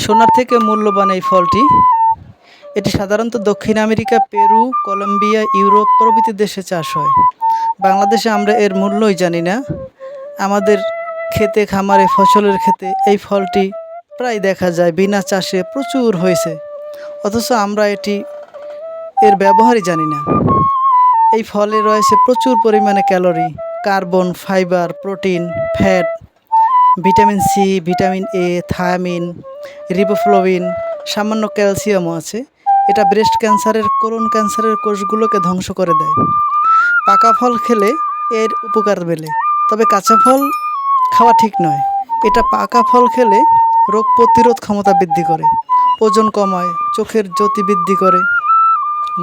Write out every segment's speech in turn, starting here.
সোনার থেকে মূল্যবান এই ফলটি। এটি সাধারণত দক্ষিণ আমেরিকা, পেরু, কলম্বিয়া, ইউরোপ প্রভৃতি দেশে চাষ হয়। বাংলাদেশে আমরা এর মূল্যই জানি না। আমাদের খেতে, খামারে, ফসলের ক্ষেতে এই ফলটি প্রায় দেখা যায়, বিনা চাষে প্রচুর হয়েছে। অথচ আমরা এটি এর ব্যবহারই জানি না। এই ফলে রয়েছে প্রচুর পরিমাণে calorie, carbon, fibre, protein, fat vitamin C, vitamin A, thiamine riboflavin সামান্য ক্যালসিয়ামও আছে। এটা ব্রেস্ট ক্যান্সারের কোলন ক্যান্সারের কোষগুলোকে ধ্বংস করে দেয়। পাকা ফল খেলে এর উপকার মেলে, তবে কাঁচা ফল খাওয়া ঠিক নয়। এটা পাকা ফল খেলে রোগ প্রতিরোধ ক্ষমতা বৃদ্ধি করে, ওজন কমায় চোখের জ্যোতি বৃদ্ধি করে।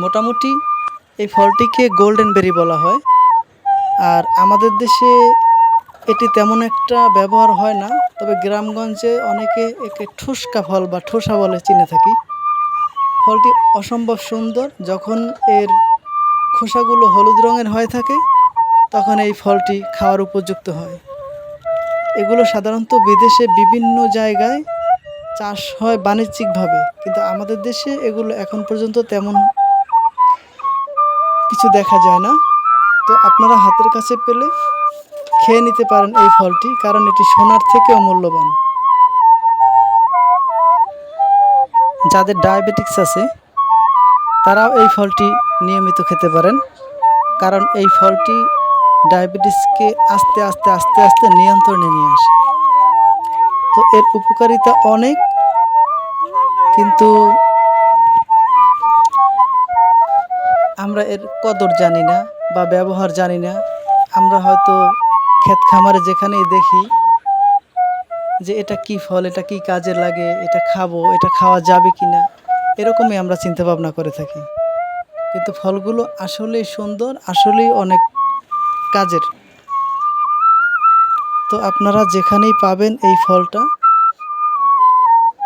মোটামুটি এই ফলটিকে গোল্ডেন বেরি বলা হয়। আর আমাদের দেশে এটি তেমন একটা ব্যবহার হয় না, তবে গ্রামগঞ্জে অনেকে একে ঠুসকা ফল বা ঠোসা বলে চিনে থাকি। ফলটি অসম্ভব সুন্দর, যখন এর খোসাগুলো হলুদ রঙের হয়ে থাকে, তখন এই ফলটি খাওয়ার উপযুক্ত হয়। এগুলো সাধারণত বিদেশে বিভিন্ন জায়গায় চাষ হয় বাণিজ্যিকভাবে, কিন্তু আমাদের দেশে এগুলো এখন পর্যন্ত তেমন কিছু দেখা যায় না। তো আপনারা হাতের কাছে পেলে খেয়ে নিতে পারেন এই ফলটি, কারণ এটি সোনার থেকেও মূল্যবান। যাদের ডায়াবেটিক্স আছে, তারাও এই ফলটি নিয়মিত খেতে পারেন, কারণ এই ফলটি ডায়াবেটিসকে আস্তে আস্তে আস্তে আস্তে নিয়ন্ত্রণে নিয়ে আসে। তো এর উপকারিতা অনেক, কিন্তু আমরা এর কদর জানি না বা ব্যবহার জানি না। আমরা হয়তো ক্ষেত খামারে যেখানেই দেখি যে এটা কি ফল, এটা কি কাজে লাগে, এটা খাব, এটা খাওয়া যাবে কি না এরকমই আমরা চিন্তা ভাবনা করে থাকি। কিন্তু ফলগুলো আসলেই সুন্দর, আসলেই অনেক কাজের। তো আপনারা যেখানেই পাবেন এই ফলটা,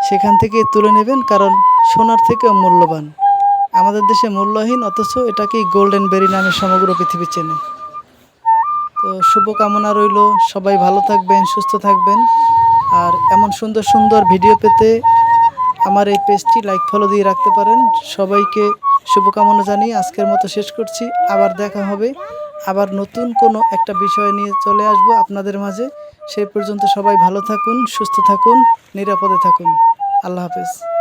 সেখান থেকে তুলে নেবেন, কারণ সোনার থেকেও মূল্যবান। আমাদের দেশে মূল্যহীন, অথচ এটাকেই গোল্ডেন বেরি নামে সমগ্র পৃথিবী চেনে। তো শুভকামনা রইল। সবাই ভালো থাকবেন, সুস্থ থাকবেন। আর এমন সুন্দর সুন্দর ভিডিও পেতে আমার এই পেজটি লাইক ফলো দিয়ে রাখতে পারেন। সবাইকে শুভকামনা জানিয়ে আজকের মতো শেষ করছি। আবার দেখা হবে। আবার নতুন কোনো একটা বিষয় নিয়ে চলে আসব আপনাদের মাঝে। সেই পর্যন্ত সবাই ভালো থাকুন, সুস্থ থাকুন, নিরাপদে থাকুন। আল্লাহ হাফেজ।